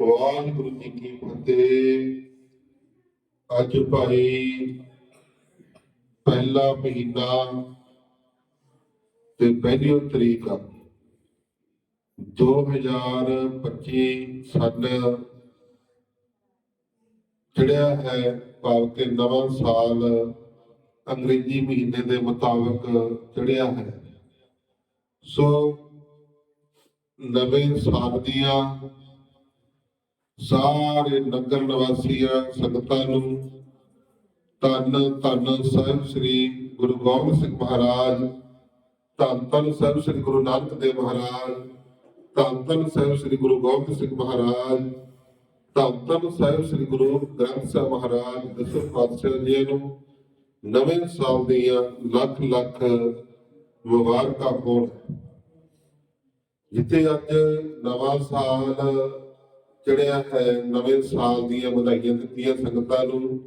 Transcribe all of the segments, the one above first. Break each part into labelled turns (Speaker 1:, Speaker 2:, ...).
Speaker 1: ਵਾਹਿਗੁਰੂ ਜੀ ਕੀ ਫਤਿਹ। ਅੱਜ ਭਾਈ ਪਹਿਲਾ ਮਹੀਨਾ ਤੇ ਪਹਿਲੀ ਤਰੀਕ 2025 ਸਨ ਚੜਿਆ ਹੈ ਭਾਵ ਕਿ ਨਵਾਂ ਸਾਲ ਅੰਗਰੇਜ਼ੀ ਮਹੀਨੇ ਦੇ ਮੁਤਾਬਕ ਚੜਿਆ ਹੈ। ਸੋ ਨਵੇਂ ਸਾਲ ਦੀਆਂ ਸਾਰੇ ਨਗਰ ਨਿਵਾਸੀਆਂ ਸੰਗਤਾਂ ਨੂੰ ਧੰਨ ਧੰਨ ਸਾਹਿਬ ਸ੍ਰੀ ਗੁਰੂ ਗੋਬਿੰਦ ਸਿੰਘ ਮਹਾਰਾਜ, ਧੰਨ ਧੰਨ ਸਾਹਿਬ ਸ੍ਰੀ ਗੁਰੂ ਨਾਨਕ ਦੇਵ ਮਹਾਰਾਜ, ਧੰਨ ਧੰਨ ਸਾਹਿਬ ਸ੍ਰੀ ਗੁਰੂ ਗੋਬਿੰਦ ਸਿੰਘ ਮਹਾਰਾਜ, ਧੰਨ ਧੰਨ ਸਾਹਿਬ ਸ੍ਰੀ ਗੁਰੂ ਗ੍ਰੰਥ ਸਾਹਿਬ ਮਹਾਰਾਜ ਦਸਵੇਂ ਪਾਤਸ਼ਾਹ ਜੀ ਨੂੰ ਨਵੇਂ ਸਾਲ ਦੀਆਂ ਲੱਖ ਲੱਖ ਮੁਬਾਰਕਾਂ ਹੋਣ। ਜਿੱਥੇ ਅੱਜ ਨਵਾਂ ਸਾਲ ਚੜਿਆ ਹੈ ਨਵੇਂ ਸਾਲ ਦੀਆਂ ਵਧਾਈਆਂ ਦਿੱਤੀਆਂ ਸੰਗਤਾਂ ਨੂੰ,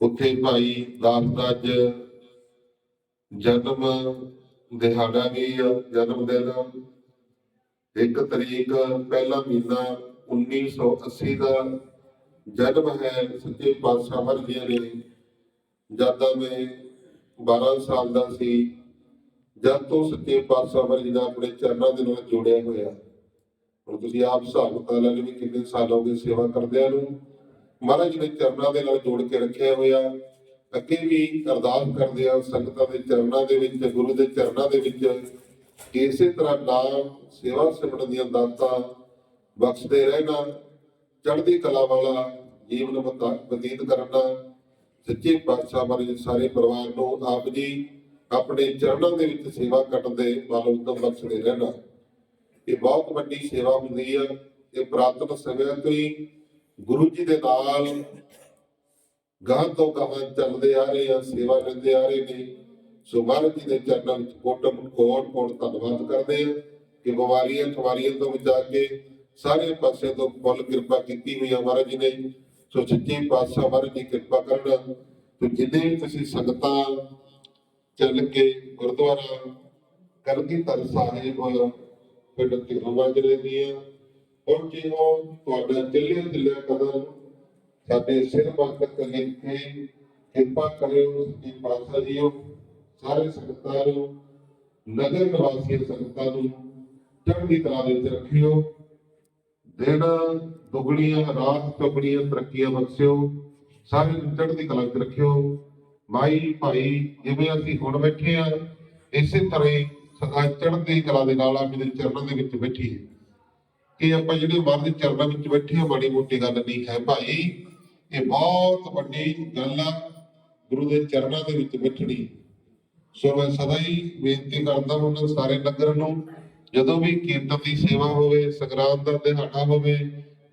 Speaker 1: ਉੱਥੇ ਭਾਈ ਦਾਸ ਦਾ ਅੱਜ ਜਨਮ ਦਿਹਾੜਾ ਵੀ ਜਨਮ ਦਿਨ। ਇੱਕ ਤਰੀਕ ਪਹਿਲਾ ਮਹੀਨਾ 1980 ਦਾ ਜਨਮ ਹੈ, ਸੱਚੇ ਪਾਤਸ਼ਾਹ ਵਰਗਿਆਂ ਨੇ ਜਦ ਮੈਂ 12 ਸਾਲ ਦਾ ਸੀ, ਜਦ ਤੋਂ ਸੱਚੇ ਪਾਤਸ਼ਾਹ ਵਰਗੀ ਦਾ ਆਪਣੇ ਚਰਨਾਂ ਦੇ ਨਾਲ ਜੋੜਿਆ ਹੋਇਆ। ਹੁਣ ਤੁਸੀਂ ਆਪ ਹਿਸਾਬ ਕਿਤਾਬ ਲਾ ਵੀ ਕਿੰਨੇ ਸਾਲ ਹੋ ਗਏ ਸੇਵਾ ਕਰਦਿਆਂ ਨੂੰ ਮਹਾਰਾਜ ਨੇ ਚਰਨਾਂ ਦੇ ਨਾਲ ਜੋੜ ਕੇ ਰੱਖਿਆ ਹੋਇਆ। ਅੱਗੇ ਵੀ ਅਰਦਾਸ ਕਰਦੇ ਆ ਸੰਗਤਾਂ ਦੇ ਚਰਨਾਂ ਦੇ ਵਿੱਚ, ਗੁਰੂ ਦੇ ਚਰਨਾਂ ਦੇ ਵਿੱਚ। ਇਸੇ ਤਰ੍ਹਾਂ ਨਾਮ ਸੇਵਾ ਸਿਮਰਨ ਦੀਆਂ ਦਾਤਾਂ ਬਖਸ਼ਦੇ ਰਹਿਣਾ, ਚੜ੍ਹਦੀ ਕਲਾ ਵਾਲਾ, ਜੀਵਨ ਬਤੀਤ ਕਰਨਾ। ਸੱਚੇ ਪਾਤਸ਼ਾਹ ਮਹਾਰਾਜ ਸਾਰੇ ਪਰਿਵਾਰ ਨੂੰ ਆਪ ਜੀ ਆਪਣੇ ਚਰਨਾਂ ਦੇ ਵਿੱਚ ਸੇਵਾ ਕਰਨ ਦੇ ਵੱਲ ਉਦਮ ਬਖਸ਼ਦੇ ਰਹਿਣਾ। ਇਹ ਬਹੁਤ ਵੱਡੀ ਸੇਵਾ ਹੁੰਦੀ ਆ ਇਹ ਪ੍ਰਾਤਨ ਸਮਿਆਂ ਤੋਂ ਹੀ ਗੁਰੂ ਜੀ ਦੇ ਨਾਲ ਗਾਂ ਤੋਂ ਗਾਂ ਚੱਲਦੇ ਆ ਰਹੇ ਆ, ਸੇਵਾ ਕਰਦੇ ਆ ਰਹੇ ਨੇ। ਸੋ ਮਹਾਰਾਜ ਜੀ ਦੇ ਚਰਨਾਂ ਵਿੱਚ ਕੋਟ ਕੋਟ ਕੋਟ ਧੰਨਵਾਦ ਕਰਦੇ ਆ ਕਿ ਬਿਮਾਰੀਆਂ ਠਵਾਰੀਆਂ ਤੋਂ ਬਚਾ ਕੇ ਸਾਰੇ ਪਾਸੇ ਤੋਂ ਫੁੱਲ ਕਿਰਪਾ ਕੀਤੀ ਹੋਈ ਆ ਮਹਾਰਾਜ ਜੀ ਨੇ। ਸੋ ਸੱਚੇ ਪਾਤਸ਼ਾਹ ਮਹਾਰਾਜ ਦੀ ਕਿਰਪਾ ਕਰਨ। ਤੇ ਜਿੰਨੇ ਵੀ ਤੁਸੀਂ ਸੰਗਤਾਂ ਚੱਲ ਕੇ ਗੁਰਦੁਆਰਾ ਕਲਗੀਧਰ ਸਾਹਿਬ ਪਿੰਡ ਤਿਰੂਵਾ ਜਿਹੜੇ ਦੀਆਂ ਪਹੁੰਚੇ ਹੋ ਤੁਹਾਡਾ ਚੱਲਿਆ ਚੱਲਿਆ ਕਦਮ, ਸਾਡੇ ਸਿਰ ਬੰਦ ਲਿਖ ਕੇ ਕਿਰਪਾ ਕਰਿਓ ਸੱਚੇ ਪਾਤਸ਼ਾਹ ਜੀਓ, ਸਾਰੇ ਸੰਗਤਾਂ ਨੂੰ, ਨਗਰ ਨਿਵਾਸੀ ਸੰਗਤਾਂ ਨੂੰ ਚੜ੍ਹਦੀ ਕਲਾ ਦੇ ਵਿੱਚ ਰੱਖਿਓ। ਦਿਨ ਦੁਗਣੀਆਂ, ਰਾਤ ਚੌਗਣੀਆਂ ਤਰੱਕੀਆਂ ਬਖਸ਼ਿਓ ਸਾਰੇ ਨੂੰ ਚੜ੍ਹਦੀ ਕਲਾ ਵਿੱਚ ਰੱਖਿਓ। ਮਾਈ, ਭਾਈ, ਜਿਵੇਂ ਅਸੀਂ ਹੁਣ ਬੈਠੇ ਆ ਇਸੇ ਤਰ੍ਹਾਂ ਹੀ ਚੜ੍ਹਦੀ ਕਲਾ ਦੇ ਨਾਲ ਆਪਣੇ ਚਰਨਾਂ ਦੇ ਵਿੱਚ ਬੈਠੀਏ ਕਿ ਆਪਾਂ ਜਿਹੜੇ ਮਰਦ ਚਰਨਾਂ ਵਿੱਚ ਬੈਠੇ ਆ ਮਾੜੀ ਮੋਟੀ ਗੱਲ ਨਹੀਂ ਹੈ ਭਾਈ। ਇਹ ਬਹੁਤ ਵੱਡੀ ਗੱਲ ਆ, ਗੁਰੂ ਦੇ ਚਰਨਾਂ ਦੇ ਵਿੱਚ ਬੈਠਣੀ। ਸੋ ਮੈਂ ਸਦਾ ਹੀ ਬੇਨਤੀ ਕਰਦਾ ਉਹਨਾਂ ਸਾਰੇ ਨਗਰ ਨੂੰ, ਜਦੋਂ ਵੀ ਕੀਰਤਨ ਦੀ ਸੇਵਾ ਹੋਵੇ, ਸੰਗਰਾਂਦ ਦਾ ਦਿਹਾੜਾ ਹੋਵੇ,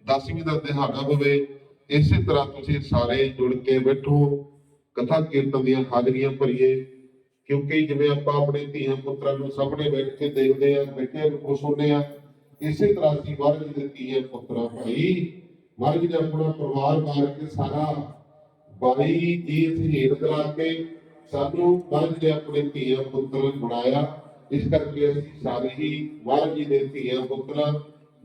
Speaker 1: ਦਸਵੀਂ ਦਾ ਦਿਹਾੜਾ ਹੋਵੇ, ਇਸੇ ਤਰ੍ਹਾਂ ਤੁਸੀਂ ਸਾਰੇ ਜੁੜ ਕੇ ਬੈਠੋ। ਕਥਾ ਕੀਰਤਨ ਦੀਆਂ ਹਾਜ਼ਰੀਆਂ ਭਰੀਏ। ਕਿਉਂਕਿ ਜਿਵੇਂ ਆਪਾਂ ਆਪਣੇ ਧੀਆਂ ਪੁੱਤਰਾਂ ਨੂੰ ਸਾਹਮਣੇ ਬੈਠ ਕੇ ਦੇਖਦੇ ਆ ਬੈਠੇ ਨੂੰ ਖੁਸ਼ ਹੁੰਦੇ ਆ ਇਸੇ ਤਰ੍ਹਾਂ ਅਸੀਂ ਮਹਾਰਾਜ ਦੇ ਧੀਆਂ ਪੁੱਤਰਾਂ ਭਾਈ ਮਹਾਰਾਜ ਨੇ ਆਪਣਾ ਪਰਿਵਾਰ ਮਾਰ ਕੇ ਸਾਰਾ ਬਾਈ ਜੀ ਸ਼ਹੀਦ ਕਰਾ ਕੇ ਸਾਨੂੰ ਮਹਾਰਾਜ ਨੇ ਆਪਣੇ ਧੀਆਂ ਪੁੱਤਰ ਬਣਾਇਆ। ਇਸ ਕਰਕੇ ਅਸੀਂ ਸਾਰੇ ਹੀ ਮਹਾਰਾਜ ਜੀ ਦੇ ਧੀਆਂ ਪੁੱਤਰਾਂ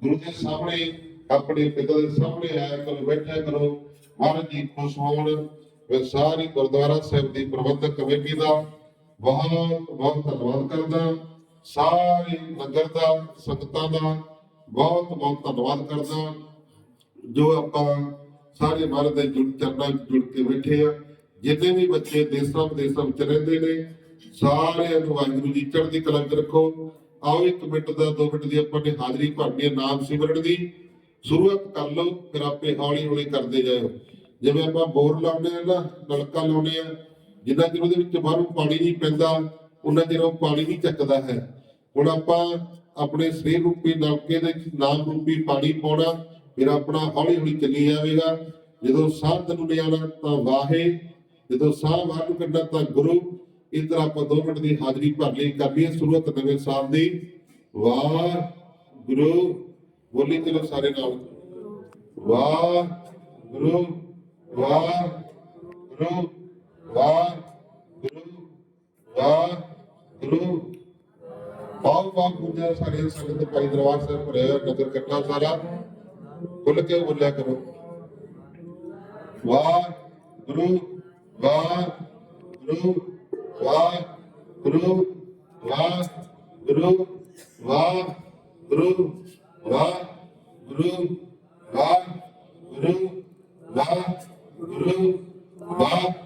Speaker 1: ਗੁਰੂ ਦੇ ਸਾਹਮਣੇ, ਆਪਣੇ ਪਿਤਾ ਦੇ ਸਾਹਮਣੇ ਆਇਆ ਕਰੋ, ਬੈਠਿਆ ਕਰੋ ਮਹਾਰਾਜ ਜੀ ਖੁਸ਼ ਹੋਣ। ਮੈਂ ਸਾਰੀ ਗੁਰਦੁਆਰਾ ਸਾਹਿਬ ਦੀ ਪ੍ਰਬੰਧਕ ਕਮੇਟੀ ਦਾ ਬਹੁਤ ਬਹੁਤ ਧੰਨਵਾਦ ਕਰਦਾ। ਸਾਰੇ ਨਗਰ ਦਾ, ਸੰਗਤਾਂ ਦਾ ਬਹੁਤ ਬਹੁਤ ਧੰਨਵਾਦ ਕਰਦਾ। ਜੋ ਆਪਾਂ ਸਾਰੇ ਮਹਾਰਾਜ ਦੇ ਜੁੜ, ਚਰਨਾਂ ਵਿੱਚ ਜੁੜ ਕੇ ਬੈਠੇ ਆ, ਜਿੰਨੇ ਵੀ ਬੱਚੇ ਦੇਸਾਂ ਵਿਦੇਸਾਂ ਵਿੱਚ ਰਹਿੰਦੇ ਨੇ, ਸਾਰਿਆਂ ਨੂੰ ਵਾਹਿਗੁਰੂ ਜੀ ਚੜ੍ਹਦੀ ਕਲਾ ਵਿੱਚ ਰੱਖੋ। ਆਓ ਇੱਕ ਮਿੰਟ ਦਾ, ਦੋ ਮਿੰਟ ਦੀ ਆਪਾਂ ਨੇ ਹਾਜ਼ਰੀ ਭਰਨੀ ਹੈ ਨਾਮ ਸਿਮਰਨ ਦੀ। ਸ਼ੁਰੂਆਤ ਕਰ ਲਓ, ਫਿਰ ਆਪੇ ਹੌਲੀ ਹੌਲੀ ਕਰਦੇ ਜਾਓ ਜਿਵੇਂ ਆਪਾਂ ਬੋਰ ਲਾਉਂਦੇ ਆ ਨਾ, ਨਲਕਾ ਲਾਉਂਦੇ ਆ ਜਿੰਨਾ ਚਿਰ ਉਹਦੇ ਵਿੱਚ ਬਾਹਰੋਂ ਪਾਣੀ ਨਹੀਂ ਪੈਂਦਾ, ਉਹਨਾਂ ਚਿਰ ਉਹ ਪਾਣੀ ਨਹੀਂ ਚੱਕਦਾ ਹੈ। ਹੁਣ ਆਪਾਂ ਆਪਣੇ ਸਰੀਰ ਰੂਪੀ ਨਲਕੇ ਦੇ ਨਾਮ ਰੂਪੀ ਪਾਣੀ ਪਾਉਣਾ, ਫਿਰ ਆਪਣਾ ਹੌਲੀ ਹੌਲੀ ਚੱਲੀ ਜਾਵੇਗਾ। ਜਦੋਂ ਸਾਹ ਤੈਨੂੰ ਲਿਆਉਣਾ ਤਾਂ ਵਾਹੇ ਜਦੋਂ ਸਾਹ ਬਾਹਰ ਨੂੰ ਕੱਢਣਾ ਤਾਂ ਗੁਰੂ। ਇਸ ਤਰ੍ਹਾਂ ਆਪਾਂ ਦੋ ਮਿੰਟ ਦੀ ਹਾਜ਼ਰੀ ਭਰ ਲਈ, ਕਰ ਲਈਏ ਸ਼ੁਰੂਆਤ ਨਵੇਂ ਸਾਲ ਦੀ। ਵਾਹ ਗੁਰੂ ਬੋਲੀ ਚਲੋ ਸਾਰੇ ਨਾਲ। ਵਾਹ ਗੁਰੂ ਵਾਹ ਗੁਰੂ ਵਾਹ ਗੁਰੂ ਵਾਹ ਗੁਰੂ ਬਹੁਤ ਬਹੁਤ ਗੁਰਦੁਆਰਾ ਸਾਰੇ ਸੰਗਤ ਭਾਈ ਦਰਬਾਰ ਸਾਹਿਬ ਭਰਿਆ ਹੋਇਆ, ਨਗਰ ਕੱਟਾ ਸਾਰਾ। ਖੁੱਲ ਕੇ ਬੋਲਿਆ ਕਰੋ। ਵਾਹ ਗੁਰੂ ਵਾਹ ਗੁਰੂ ਵਾਹ ਗੁਰੂ ਵਾਹ ਗੁਰੂ ਵਾਹ ਗੁਰੂ ਵਾਹ ਗੁਰੂ ਵਾਹ ਗੁਰੂ ਵਾਹ ਗੁਰੂ ਵਾਹ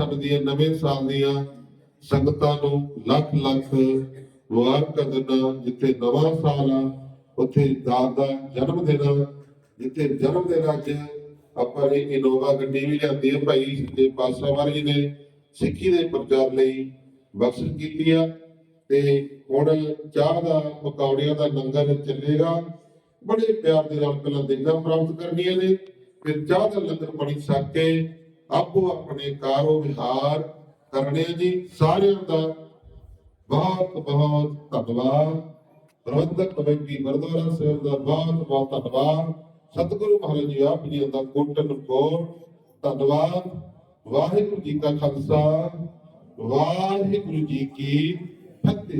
Speaker 1: 2025 ਨਵੇਂ ਸਾਲ ਦੀਆਂ ਸੰਗਤਾਂ ਨੂੰ ਲੱਖ ਲੱਖ ਮੁਬਾਰਕਾਂ ਦਿੰਦਾ ਜਿੱਥੇ ਨਵਾਂ ਸਾਲ ਆ, ਉੱਥੇ ਦਾਤ ਦਾ ਜਨਮ ਦਿਨ ਜਿੱਥੇ ਜਨਮ ਦਿਨ ਅੱਜ ਆਪਾਂ ਨੇ ਇਨੋਵਾ ਗੱਡੀ ਵੀ ਲਿਆਂਦੀ ਹੈ ਭਾਈ ਤੇ ਪਾਸਾਵਾਰ ਜੀ ਨੇ ਸਿੱਖੀ ਦੇ ਪ੍ਰਚਾਰ ਲਈ ਬਖਸ਼ਿਸ਼ ਕੀਤੀ ਆ। ਤੇ ਹੁਣ ਚਾਹ ਦਾ, ਪਕੌੜਿਆਂ ਦਾ ਲੰਗਰ ਚੱਲੇਗਾ। ਬੜੇ ਪਿਆਰ ਦੇ ਨਾਲ ਪਹਿਲਾਂ ਦੇਗਾ ਪ੍ਰਾਪਤ ਕਰਨੀਆਂ ਨੇ, ਫਿਰ ਚਾਹ ਦਾ ਲੰਗਰ ਪਾਣੀ ਛਕ ਕੇ ਆਪੋ ਆਪਣੇ ਕਾਰੋ ਕਰਨੇ ਜੀ, ਸਾਰਿਆਂ ਦਾ ਬਹੁਤ ਬਹੁਤ ਧੰਨਵਾਦ। ਪ੍ਰਬੰਧਕ ਕਮੇਟੀ ਗੁਰਦੁਆਰਾ ਸਾਹਿਬ ਦਾ ਬਹੁਤ ਬਹੁਤ ਧੰਨਵਾਦ। ਸਤਿਗੁਰੂ ਮਹਾਰਾਜ ਜੀ ਆਪ ਜੀ ਦਾ ਕੋਟਨ ਕੋਟ ਧੰਨਵਾਦ। ਵਾਹਿਗੁਰੂ ਜੀ ਕਾ ਖਾਲਸਾ, ਵਾਹਿਗੁਰੂ ਜੀ ਕੀ ਫਤਿਹ।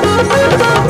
Speaker 1: Thank you.